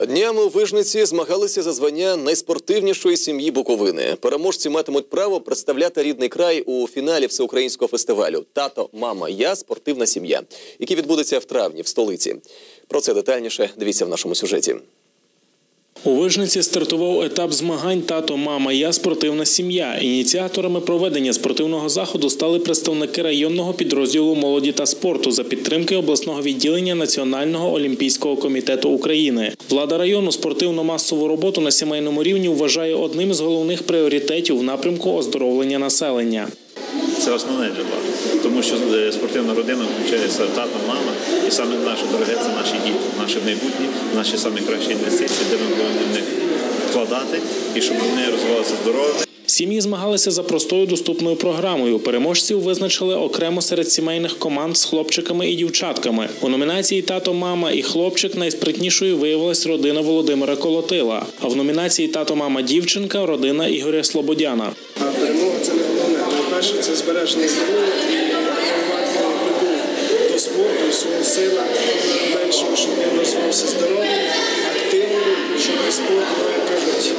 Днями у Вижниці змагалися за звання найспортивнішої сім'ї Буковини. Переможці матимуть право представляти рідний край у фіналі всеукраїнського фестивалю Тато, мама, я спортивна сім'я, який відбудеться в травні в столиці. Про це детальніше дивіться в нашому сюжеті. У Вижниці стартував етап змагань Тато, мама, я спортивна сім'я. Ініціаторами проведення спортивного заходу стали представники районного підрозділу молоді та спорту за підтримки обласного відділення Національного олімпійського комітету України. Влада району спортивну масову роботу на сімейному рівні вважає одним з головних пріоритетів в напрямку оздоровлення населення. Це основне для влади, що е, спортивна родина включається тато, мама, і саме наше дороге це наші діти, наше майбутнє, наші самі кращі інвестиції, де ми повинні в них вкладати і щоб вони розвивалися здоровими. Сім'ї змагалися за простою доступною програмою. Переможців визначили окремо серед сімейних команд з хлопчиками і дівчатками. У номінації Тато, мама і хлопчик найспритнішою виявилась родина Володимира Колотила. А в номінації Тато, мама, дівчинка родина Ігоря Слободяна. А перемога це не головне. Найперше це збереження здоров'я свого сила, меншого, щоб він розвивався здоровим, активним, щоб спорт, ну, як кажуть,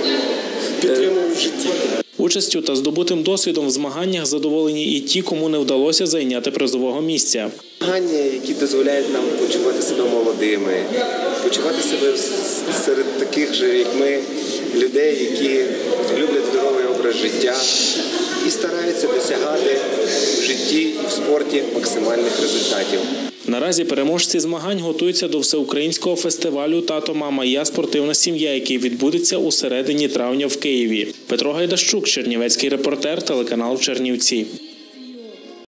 підтримував в житті. Участю та здобутим досвідом в змаганнях задоволені і ті, кому не вдалося зайняти призового місця. Змагання, які дозволяють нам почувати себе молодими, почувати себе серед таких же, як ми, людей, які люблять здоровий образ життя і стараються досягати в житті і в спорті максимальних результатів. Наразі переможці змагань готуються до всеукраїнського фестивалю Тато, мама, я спортивна сім'я, який відбудеться у середині травня в Києві. Петро Гайдащук, Чернівецький репортер, телеканал Чернівці.